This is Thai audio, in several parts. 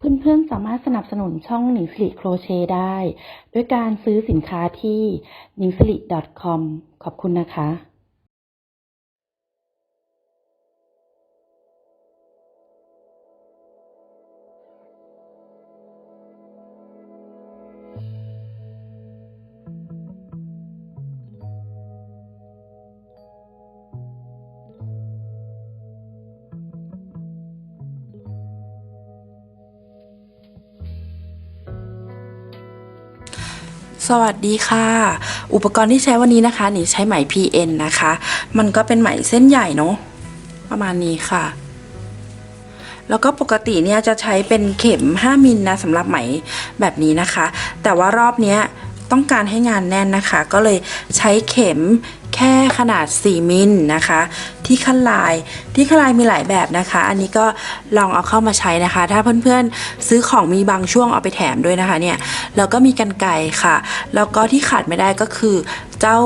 เพื่อนๆ สามารถสนับสนุนช่องหนิงสิริโครเชต์ได้ ด้วยการซื้อสินค้าที่ n i n g s i r i com ขอบคุณนะคะ สวัสดีค่ะ อุปกรณ์ที่ใช้วันนี้นะคะนี่ใช้ไหม PN นะคะ มันก็เป็นไหมเส้นใหญ่เนาะประมาณนี้ค่ะ แล้วก็ปกติเนี่ยจะใช้เป็นเข็ม 5มิลนะสำหรับไหมแบบนี้นะคะ แต่ว่ารอบเนี้ย ต้องการให้งานแน่นนะคะ ก็เลยใช้เข็มแค่ขนาด 4 มิลนะคะ ที่ขั้นลายที่ขั้นลายมีหลายแบบนะคะ อันนี้ก็ลองเอาเข้ามาใช้นะคะ ถ้าเพื่อนๆซื้อของมีบางช่วงเอาไปแถมด้วยนะคะเนี่ยแล้วก็มีกันไกรค่ะ แล้วก็ที่ขาดไม่ได้ก็คือเจ้า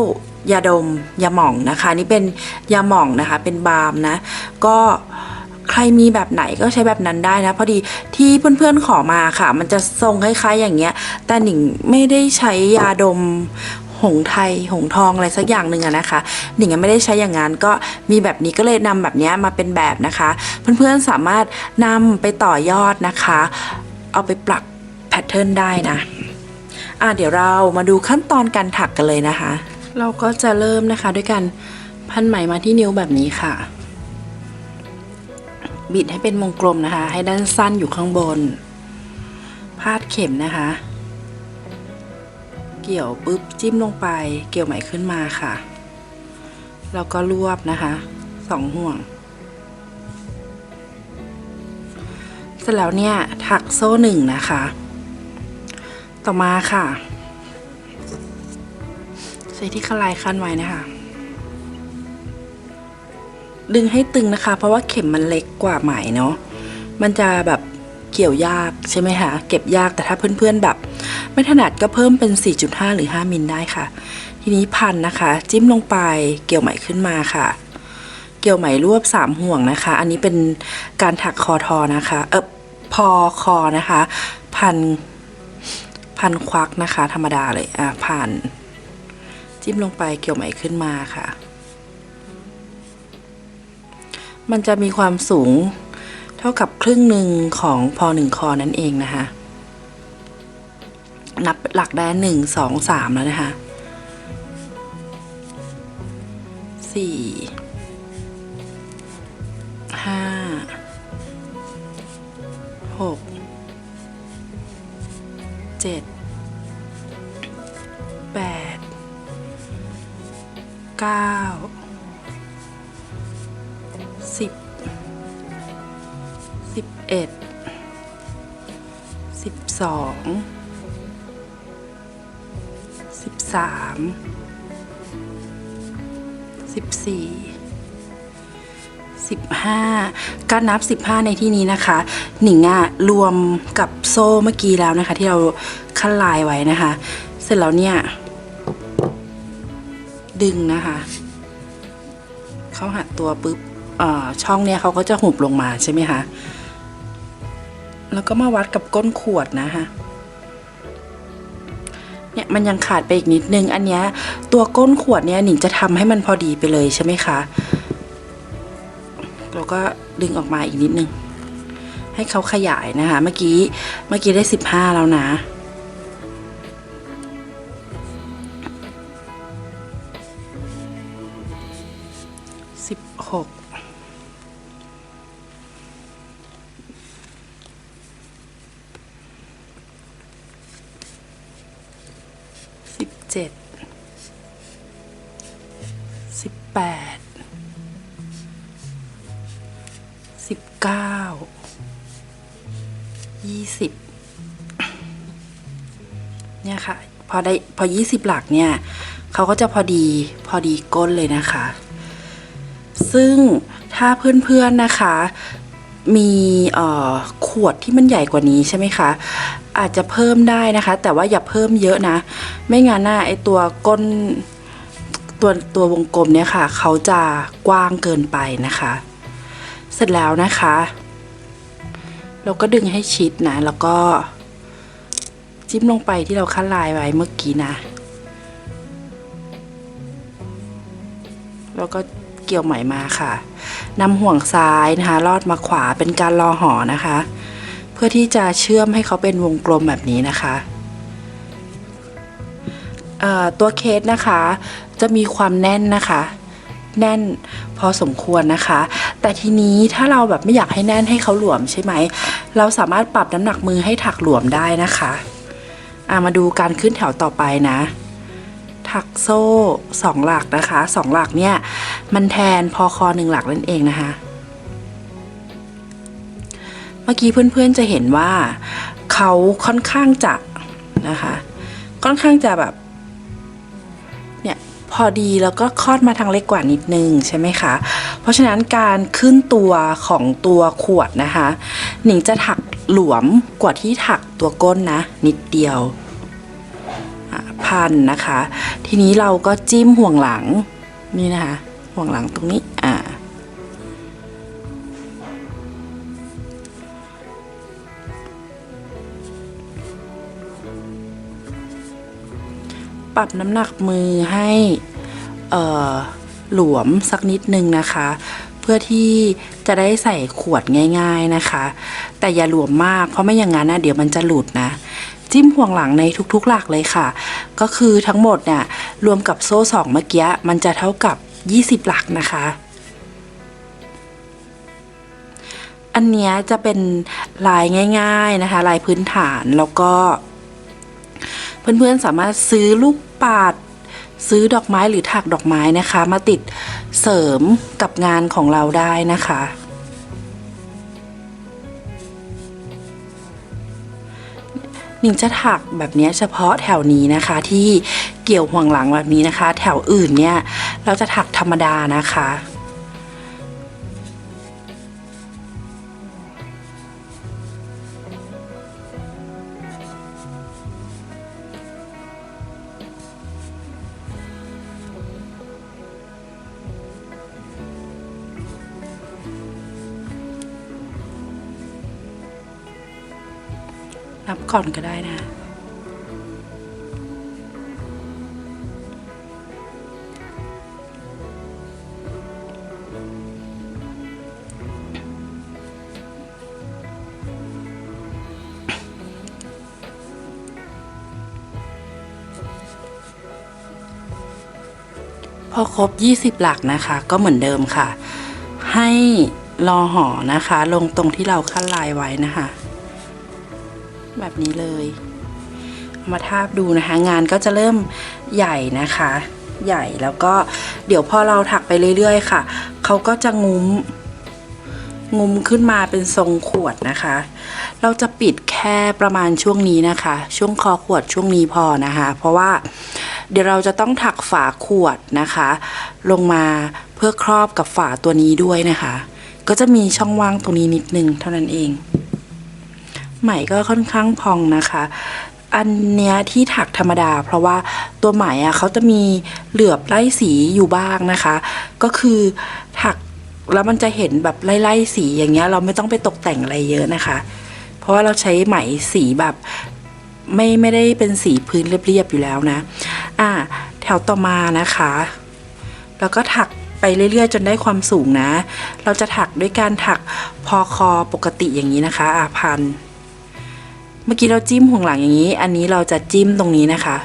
ยาดมยาหม่องนะคะ นี่เป็นยาหม่องนะคะเป็นบาล์มนะก็ ใครมีแบบไหนก็ใช้แบบนั้นได้นะพอดีที่เพื่อนๆขอมาค่ะ มันจะทรงคล้ายๆอย่างเงี้ย แต่หนิงไม่ได้ใช้ยาดมหงไทยหงทองอะไรสักอย่างหนึ่งอะนะคะ หนิงไม่ได้ใช้อย่างนั้นก็มีแบบนี้ก็เลยนำแบบนี้มาเป็นแบบนะคะ เพื่อนๆสามารถนำไปต่อยอดนะคะ เอาไปปรับแพทเทิร์นได้นะอะเดี๋ยวเรามาดูขั้นตอนการถักกันเลยนะคะ เราก็จะเริ่มนะคะด้วยการพันไหมมาที่นิ้วแบบนี้ค่ะ บิดให้เป็นวงกลมนะคะ ให้ด้านสั้นอยู่ข้างบน พาดเข็มนะคะ เกี่ยวปุ๊บจิ้มลงไป เกี่ยวไหมขึ้นมาค่ะ แล้วก็รวบนะคะสองห่วง เสร็จแล้วเนี่ยถักโซ่หนึ่งนะคะ ต่อมาค่ะ ใช้ที่คลายคันไว้นะคะ ดึงให้ตึงนะคะ เพราะว่าเข็มมันเล็กกว่าไหมเนาะมันจะแบบเกี่ยวยากใช่ไหมคะเก็บยากแต่ถ้าเพื่อนๆแบบ ไม่ถนัดก็เพิ่มเป็น 4.5 หรือ 5 มิลได้ค่ะ ทีนี้พันนะคะ จิ้มลงไปเกี่ยวไหมขึ้นมาค่ะ เกี่ยวไหมรวบ 3 ห่วงนะคะ อันนี้เป็นการถักคอทอนะคะ เออพอคอนะคะ พันพันควักนะคะ ธรรมดาเลยอะผ่านจิ้มลงไปเกี่ยวไหมขึ้นมาค่ะ มันจะมีความสูงเท่ากับครึ่งหนึ่งของพอหนึ่งคอนั่นเองนะคะ นับหลักได้หนึ่งสองสามแล้วนะคะสี่ห้าหกเจ็ดแปดเก้า เอ็ดสิบสองสิบสามสิบสี่สิบห้าการนับสิบห้าในที่นี้นะคะ หนิงอะรวมกับโซ่เมื่อกี้แล้วนะคะ ที่เราขั้นลายไว้นะคะ เสร็จแล้วเนี่ย ดึงนะคะ เขาหัดตัวปุ๊บช่องเนี้ยเขาก็จะหุบลงมาใช่ไหมคะ แล้วก็มาวัดกับก้นขวดนะคะเนี่ยมันยังขาดไปอีกนิดนึง อันเนี้ยตัวก้นขวดเนี่ยหนิงจะทำให้มันพอดีไปเลยใช่ไหมคะเราก็ดึงออกมาอีกนิดนึง ให้เขาขยายนะคะ เมื่อกี้เมื่อกี้ได้สิบห้าแล้วนะ เนี่ยค่ะ พอได้พอยี่สิบหลักเนี่ยเขาก็จะพอดีพอดีก้นเลยนะคะ ซึ่งถ้าเพื่อนๆนะคะ มีขวดที่มันใหญ่กว่านี้ใช่ไหมคะ อาจจะเพิ่มได้นะคะ แต่ว่าอย่าเพิ่มเยอะนะ ไม่งั้นน่ะไอตัวก้นตัวตัววงกลมเนี่ยค่ะ เขาจะกว้างเกินไปนะคะ เสร็จแล้วนะคะ เราก็ดึงให้ชิดนะ แล้วก็ จิ้มลงไปที่เราคัดลายไว้เมื่อกี้นะ แล้วก็เกี่ยวไหมมาค่ะนำห่วงซ้ายนะคะลอดมาขวาเป็นการรอห่อนะคะ เพื่อที่จะเชื่อมให้เขาเป็นวงกลมแบบนี้นะคะตัวเคสนะคะจะมีความแน่นนะคะ แน่นพอสมควรนะคะ แต่ทีนี้ถ้าเราแบบไม่อยากให้แน่นให้เขาหลวมใช่ไหม เราสามารถปรับน้ำหนักมือให้ถักหลวมได้นะคะ อะมาดูการขึ้นแถวต่อไปนะ ถักโซ่สองหลักนะคะสองหลักเนี่ย มันแทนพอคอหนึ่งหลักนั่นเองนะคะ เมื่อกี้เพื่อนๆจะเห็นว่าเขาค่อนข้างจะนะคะ ค่อนข้างจะแบบ พอดีแล้วก็คลอดมาทางเล็กกว่านิดนึงใช่ไหมคะ เพราะฉะนั้นการขึ้นตัวของตัวขวดนะคะ หนิงจะถักหลวมกว่าที่ถักตัวก้นนะ นิดเดียวพันนะคะ ทีนี้เราก็จิ้มห่วงหลังนี่นะคะ ห่วงหลังตรงนี้อ่า ปรับน้ำหนักมือให้หลวมสักนิดนึงนะคะ เพื่อที่จะได้ใส่ขวดง่าย ๆนะคะ แต่อย่าหลวมมากเพราะไม่อย่างนั้นนะเดี๋ยวมันจะหลุดนะ จิ้มห่วงหลังในทุกๆหลักเลยค่ะ ก็คือทั้งหมดเนี่ยรวมกับโซ่สองเมื่อกี้มันจะเท่ากับ 20 หลักนะคะอันนี้จะเป็นลายง่าย ๆนะคะ ลายพื้นฐานแล้วก็ เพื่อนๆสามารถซื้อลูกปัดซื้อดอกไม้หรือถักดอกไม้นะคะ มาติดเสริมกับงานของเราได้นะคะ หนิงจะถักแบบนี้เฉพาะแถวนี้นะคะ ที่เกี่ยวห่วงหลังแบบนี้นะคะ แถวอื่นเนี่ย เราจะถักธรรมดานะคะ ก่อนก็ได้นะ พอครบ 20 หลักนะคะ ก็เหมือนเดิมค่ะ ให้รอห่อนะคะ ลงตรงที่เราขั้นลายไว้นะคะ แบบนี้เลยมาทาบดูนะคะ งานก็จะเริ่มใหญ่นะคะ ใหญ่แล้วก็เดี๋ยวพอเราถักไปเรื่อยๆ ค่ะเขาก็จะงุ้มงุ้มขึ้นมาเป็นทรงขวดนะคะ เราจะปิดแค่ประมาณช่วงนี้นะคะ ช่วงคอขวดช่วงนี้พอนะคะ เพราะว่าเดี๋ยวเราจะต้องถักฝาขวดนะคะ ลงมาเพื่อครอบกับฝาตัวนี้ด้วยนะคะ ก็จะมีช่องว่างตรงนี้นิดนึงเท่านั้นเอง ไหมก็ค่อนข้างพองนะคะ อันเนี้ยที่ถักธรรมดา เพราะว่าตัวไหมอะเขาจะมีเหลือบไล่สีอยู่บ้างนะคะ ก็คือถักแล้วมันจะเห็นแบบไล่ๆสีอย่างเงี้ย เราไม่ต้องไปตกแต่งอะไรเยอะนะคะ เพราะว่าเราใช้ไหมสีแบบไม่ไม่ได้เป็นสีพื้นเรียบๆอยู่แล้วนะ อ่า แถวต่อมานะคะ แล้วก็ถักไปเรื่อยๆ จนได้ความสูงนะ เราจะถักด้วยการถักพอคอปกติอย่างนี้นะคะอาพัน เมื่อกี้เราจิ้มห่วงหลังอย่างนี้ อันนี้เราจะจิ้มตรงนี้นะคะ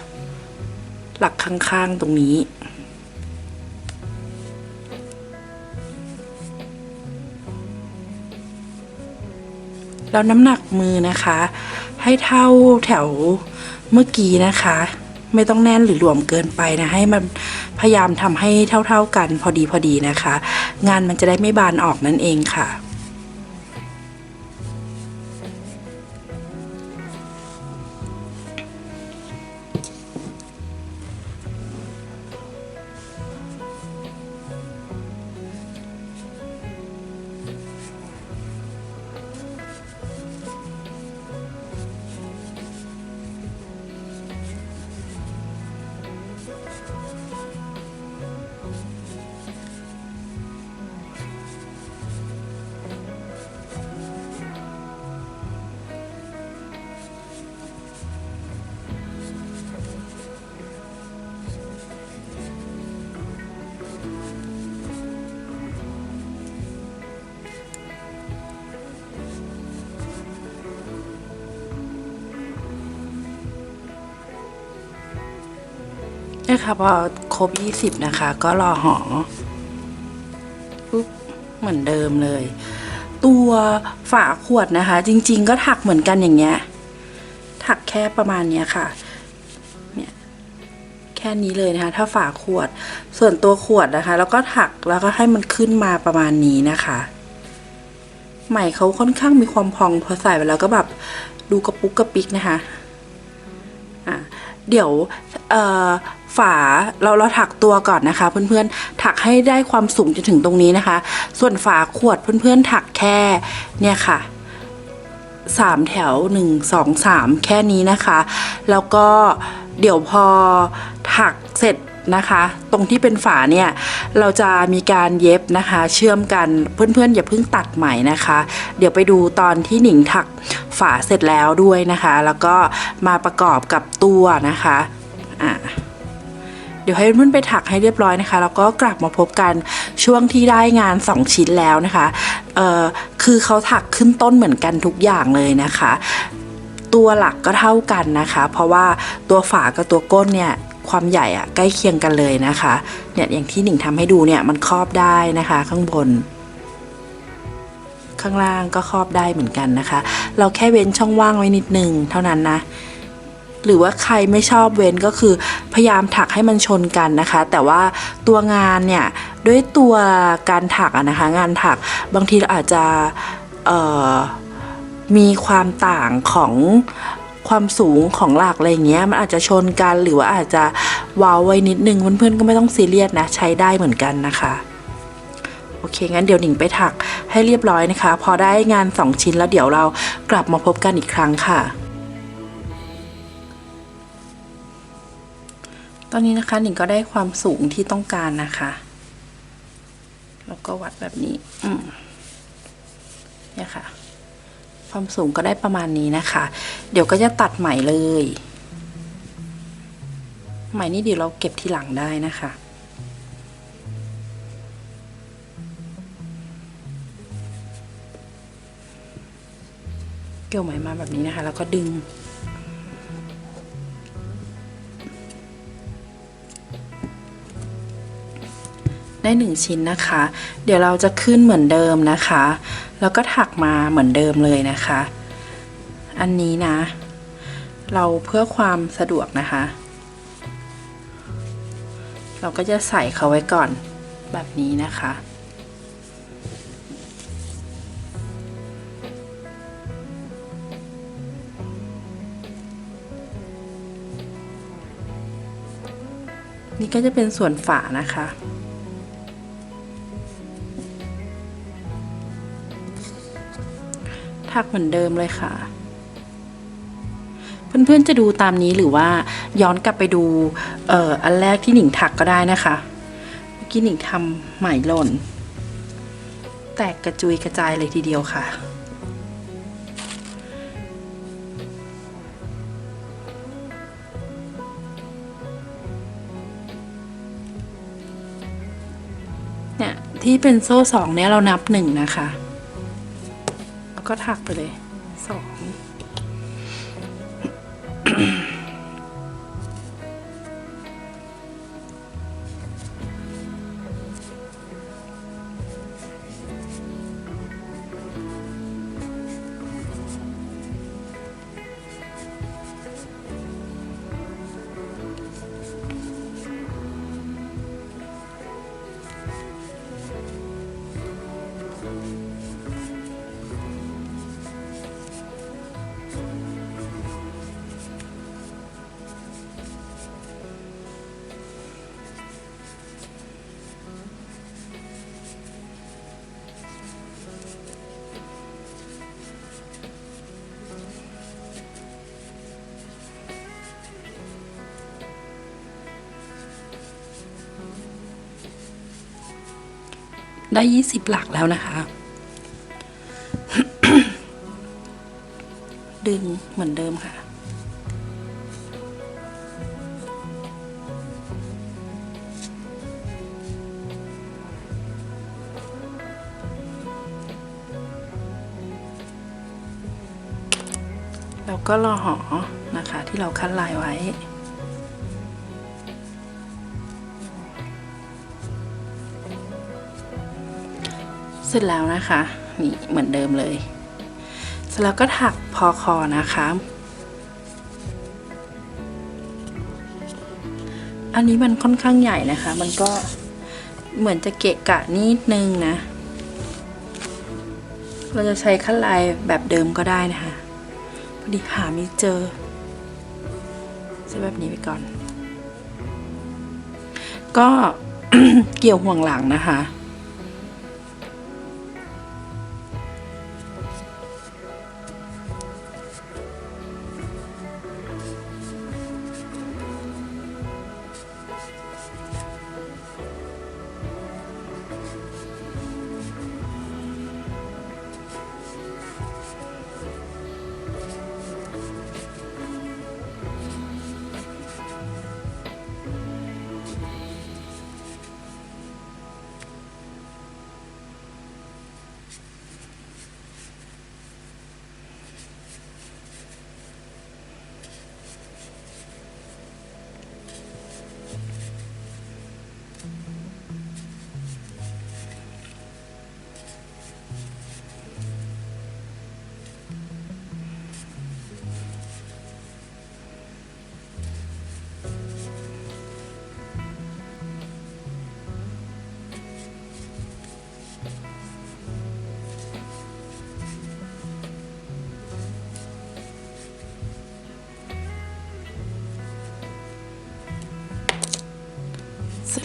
หลักข้างๆตรงนี้ แล้วน้ำหนักมือนะคะ ให้เท่าแถวเมื่อกี้นะคะ ไม่ต้องแน่นหรือหลวมเกินไปนะ ให้มันพยายามทำให้เท่าๆกันพอดีพอดีนะคะ งานมันจะได้ไม่บานออกนั่นเองค่ะ ค่ะพอครบ 20 นะคะ ก็รอหอปุ๊บเหมือนเดิมเลย ตัวฝาขวดนะคะ จริง ๆ ก็ถักเหมือนกันอย่างเงี้ย ถักแค่ประมาณเนี้ยค่ะเนี่ยแค่นี้เลยนะคะ ถ้าฝาขวดส่วนตัวขวดนะคะ แล้วก็ถักแล้วก็ให้มันขึ้นมาประมาณนี้นะคะใหม่เขาค่อนข้างมีความพองพอใส่ไปแล้วก็แบบดูกระปุกกระปิกนะคะ อะ เดี๋ยว เอ่อ ฝาเราเราถักตัวก่อนนะคะ เพื่อนๆถักให้ได้ความสูงจนถึงตรงนี้นะคะ ส่วนฝาขวดเพื่อนๆถักแค่เนี่ยค่ะสามแถวหนึ่งสองสามแค่นี้นะคะ แล้วก็เดี๋ยวพอถักเสร็จนะคะ ตรงที่เป็นฝาเนี่ย เราจะมีการเย็บนะคะ เชื่อมกันเพื่อนๆ อย่าเพิ่งตัดใหม่นะคะ เดี๋ยวไปดูตอนที่หนิงถักฝาเสร็จแล้วด้วยนะคะ แล้วก็มาประกอบกับตัวนะคะ อะ ดี๋ยวให้เพื่นไปถักให้เรียบร้อยนะคะ แล้วก็กลับมาพบกันช่วงที่ได้งาน 2 ชิ้นแล้วนะคะเอ่อคือเขาถักขึ้นต้นเหมือนกันทุกอย่างเลยนะคะ ตัวหลักก็เท่ากันนะคะ เพราะว่าตัวฝากับตัวก้นเนี่ยความใหญ่อะใกล้เคียงกันเลยนะคะเนี่ยอย่างที่หนิงทำให้ดูเนี่ยมันครอบได้นะคะ ข้างบน ข้างล่างก็ครอบได้เหมือนกันนะคะ เราแค่เว้นช่องว่างไว้นิดนึงเท่านั้นนะ หรือว่าใครไม่ชอบเว้นก็คือพยายามถักให้มันชนกันนะคะ แต่ว่าตัวงานเนี่ยด้วยตัวการถักนะคะ งานถักบางทีเราอาจจะมีความต่างของความสูงของหลักอะไรเงี้ยมันอาจจะชนกันหรือว่าอาจจะว้าไว้นิดนึงเพื่อนๆก็ไม่ต้องซีเรียสนะใช้ได้เหมือนกันนะคะโอเคงั้นเดี๋ยวหนิงไปถักให้เรียบร้อยนะคะ พอได้งาน 2 ชิ้นแล้วเดี๋ยวเรากลับมาพบกันอีกครั้งค่ะ ตอนนี้นะคะหนิงก็ได้ความสูงที่ต้องการนะคะ แล้วก็วัดแบบนี้ อืมเนี่ยค่ะ ความสูงก็ได้ประมาณนี้นะคะ เดี๋ยวก็จะตัดใหม่เลยใหม่นี่เดี๋ยวเราเก็บทีหลังได้นะคะเกี่ยวไหมมาแบบนี้นะคะ แล้วก็ดึง ได้หนึ่งชิ้นนะคะ เดี๋ยวเราจะขึ้นเหมือนเดิมนะคะ แล้วก็ถักมาเหมือนเดิมเลยนะคะ อันนี้นะ เราเพื่อความสะดวกนะคะ เราก็จะใส่เขาไว้ก่อนแบบนี้นะคะนี่ก็จะเป็นส่วนฝานะคะ ถักเหมือนเดิมเลยค่ะ เพื่อนๆจะดูตามนี้หรือว่าย้อนกลับไปดูเอออันแรกที่หนิงถักก็ได้นะคะ เมื่อกี้หนิงทำไหมหล่น แตกกระจุยกระจายเลยทีเดียวค่ะเนี่ยที่เป็นโซ่สองเนี่ยเรานับหนึ่งนะคะ ก็ถักไปเลย ได้ยี่สิบหลักแล้วนะคะ ดึงเหมือนเดิมค่ะ แล้วก็รอหอนะคะที่เราคัดลายไว้ เสร็จแล้วนะคะ นี่เหมือนเดิมเลย เสร็จแล้วก็ถักพอคอนะคะ อันนี้มันค่อนข้างใหญ่นะคะ มันก็เหมือนจะเกะกะนิดนึงนะ เราจะใช้ขั้นลายแบบเดิมก็ได้นะคะพอดีหาไม่เจอใช้แบบนี้ไปก่อน ก็เกี่ยวห่วงหลังนะคะ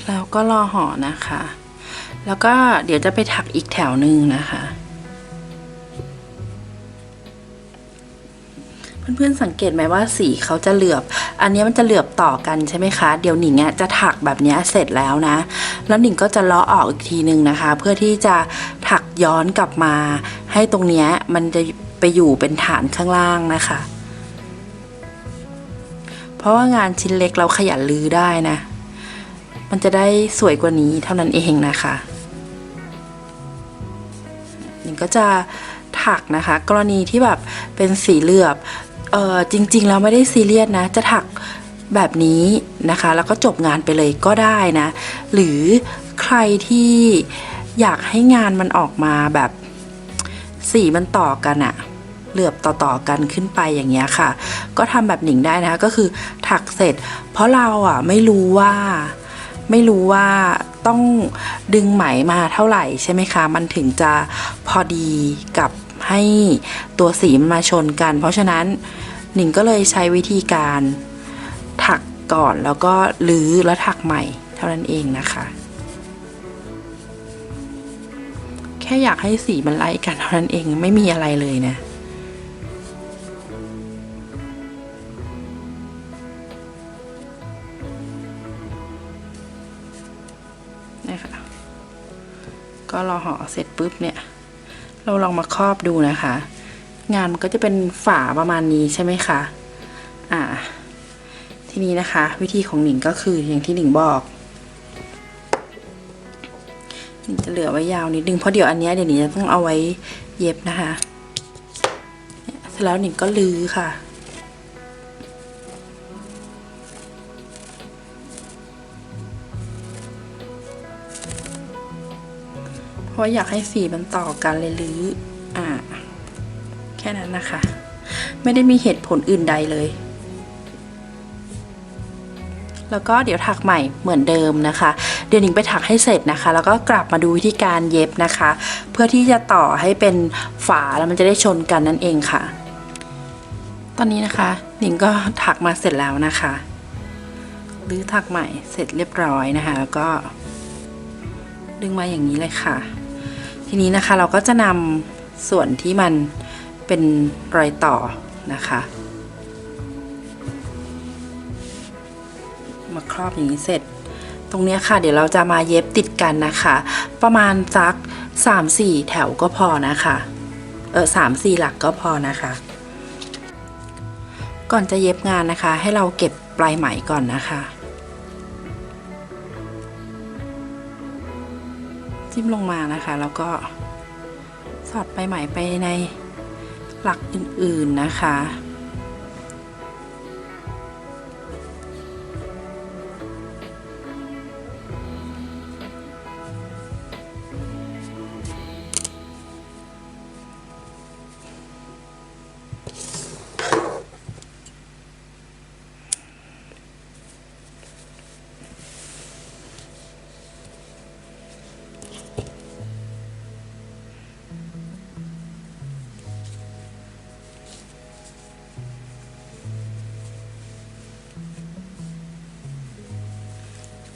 เร็จแล้วก็รอห่อนะคะ แล้วก็เดี๋ยวจะไปถักอีกแถวหนึ่งนะคะ เพื่อนๆสังเกตไหมว่าสีเขาจะเหลือบ อันนี้มันจะเหลือบต่อกันใช่ไหมคะ เดี๋ยวหนิงจะถักแบบเนี้ยเสร็จแล้วนะ แล้วหนิงก็จะลาะออกอีกทีนึงนะคะ เพื่อที่จะถักย้อนกลับมา ให้ตรงเนี้ยมันจะไปอยู่เป็นฐานข้างล่างนะคะ เพราะว่างานชิ้นเล็กเราขยันลือได้นะ มันจะได้สวยกว่านี้เท่านั้นเองนะคะหนิงก็จะถักนะคะ กรณีที่แบบเป็นสีเหลือบเออจริงๆเราไม่ได้ซีเรียสนะ จะถักแบบนี้นะคะ แล้วก็จบงานไปเลยก็ได้นะ หรือใครที่อยากให้งานมันออกมาแบบสีมันต่อกันอะเหลือบต่อๆกันขึ้นไปอย่างเงี้ยค่ะ ก็ทำแบบหนิงได้นะคะก็คือถักเสร็จ เพราะเราอะไม่รู้ว่า ไม่รู้ว่าต้องดึงไหมมาเท่าไหร่ใช่ไหมคะ มันถึงจะพอดีกับให้ตัวสีมันมาชนกัน เพราะฉะนั้นหนิงก็เลยใช้วิธีการถักก่อนแล้วก็ลื้อแล้วถักใหม่เท่านั้นเองนะคะ แค่อยากให้สีมันไล่กันเท่านั้นเองไม่มีอะไรเลยนะนะคะ ก็รอห่อเสร็จปุ๊บเนี่ย เราลองมาครอบดูนะคะ งานมันก็จะเป็นฝาประมาณนี้ใช่ไหมคะอ่า ทีนี้นะคะ วิธีของหนิงก็คืออย่างที่หนิงบอกหนิงจะเหลือไว้ยาวนิดนึงเพราะเดี๋ยวอันเนี้ยเดี๋ยวหนิงจะต้องเอาไว้เย็บนะคะเนี่ยเสร็จแล้วหนิงก็ลื้อค่ะ เพราะอยากให้สีมันต่อกันเลยหรืออ่า แค่นั้นนะคะ ไม่ได้มีเหตุผลอื่นใดเลย แล้วก็เดี๋ยวถักใหม่เหมือนเดิมนะคะ เดี๋ยวหนิงไปถักให้เสร็จนะคะ แล้วก็กลับมาดูวิธีการเย็บนะคะ เพื่อที่จะต่อให้เป็นฝาแล้วมันจะได้ชนกันนั่นเองค่ะ ตอนนี้นะคะหนิงก็ถักมาเสร็จแล้วนะคะหรือถักใหม่เสร็จเรียบร้อยนะคะ แล้วก็ดึงมาอย่างนี้เลยค่ะ ทีนี้นะคะเราก็จะนำส่วนที่มันเป็นรอยต่อนะคะ มาครอบอย่างนี้เสร็จ ตรงนี้ค่ะ เดี๋ยวเราจะมาเย็บติดกันนะคะ ประมาณสัก 3-4 แถวก็พอนะคะ เออสามสี่หลักก็พอนะคะ ก่อนจะเย็บงานนะคะ ให้เราเก็บปลายไหมก่อนนะคะ จิ้มลงมานะคะ แล้วก็สอดไปใหม่ไปในหลักอื่นๆนะคะ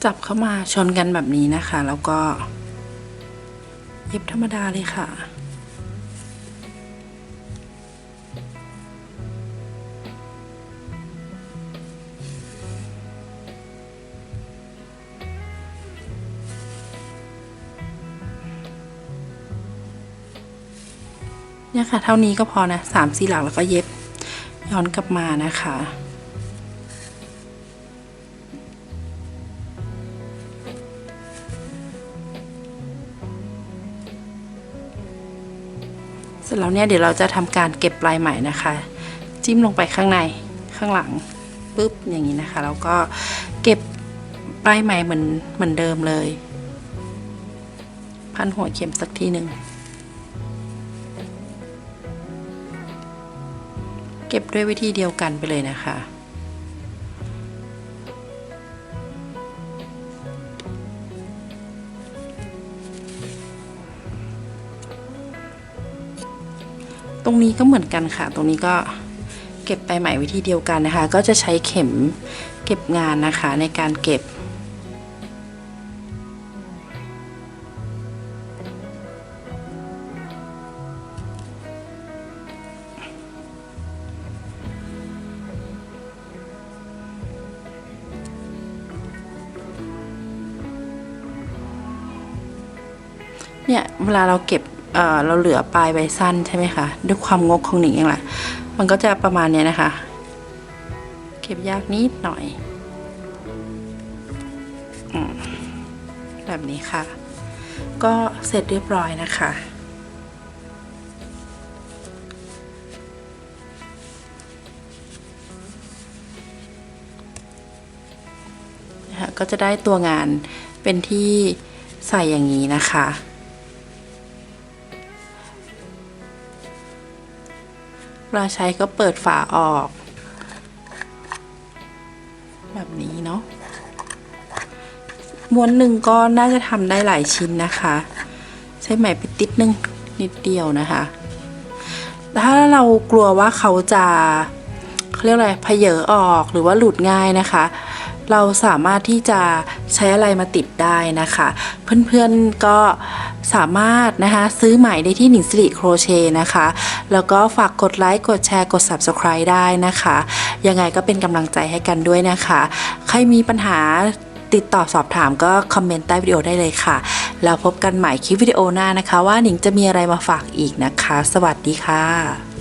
จับเข้ามาชนกันแบบนี้นะคะ แล้วก็เย็บธรรมดาเลยค่ะ เนี่ยค่ะ เท่านี้ก็พอนะสามสี่หลักแล้วก็เย็บย้อนกลับมานะคะ ร็จแล้วเนี่ยเดี๋ยวเราจะทำการเก็บปลายไหมนะคะ จิ้มลงไปข้างในข้างหลังปุ๊บอย่างนี้นะคะแล้วก็เก็บปลายไหมเหมือนเหมือนเดิมเลย พันหัวเข็มสักทีหนึ่งเก็บด้วยวิธีเดียวกันไปเลยนะคะ ตรงนี้ก็เหมือนกันค่ะ ตรงนี้ก็เก็บไปใหม่วิธีเดียวกันนะคะ ก็จะใช้เข็มเก็บงานนะคะในการเก็บเนี่ยเวลาเราเก็บ เเราเหลือปลายใบสั้นใช่ไหมคะ ด้วยความงกของหนิงเองแหละ มันก็จะประมาณเนี้ยนะคะ เก็บยากนิดหน่อยอแบบนี้ค่ะ ก็เสร็จเรียบร้อยนะคะนะคะก็จะได้ตัวงานเป็นที่ใส่อย่างนี้นะคะ ลาใช้ก็เปิดฝาออก แบบนี้เนาะม้วนหนึ่งก็น่าจะทำได้หลายชิ้นนะคะ ใช้ไหมไปติดนึงนิดเดียวนะคะ ถ้าเรากลัวว่าเขาจะเขาเรียกอะไรเพเยอออกหรือว่าหลุดง่ายนะคะ เราสามารถที่จะใช้อะไรมาติดได้นะคะ เพื่อนๆก็ สามารถนะคะซื้อใหม่ได้ที่หนิงสิริโครเชต์นะคะ แล้วก็ฝากกดไลค์กดแชร์กด Subscribe ได้นะคะ ยังไงก็เป็นกำลังใจให้กันด้วยนะคะ ใครมีปัญหาติดต่อสอบถามก็คอมเมนต์ใต้วิดีโอได้เลยค่ะ แล้วพบกันใหม่คลิปวิดีโอหน้านะคะ ว่าหนิงจะมีอะไรมาฝากอีกนะคะ สวัสดีค่ะ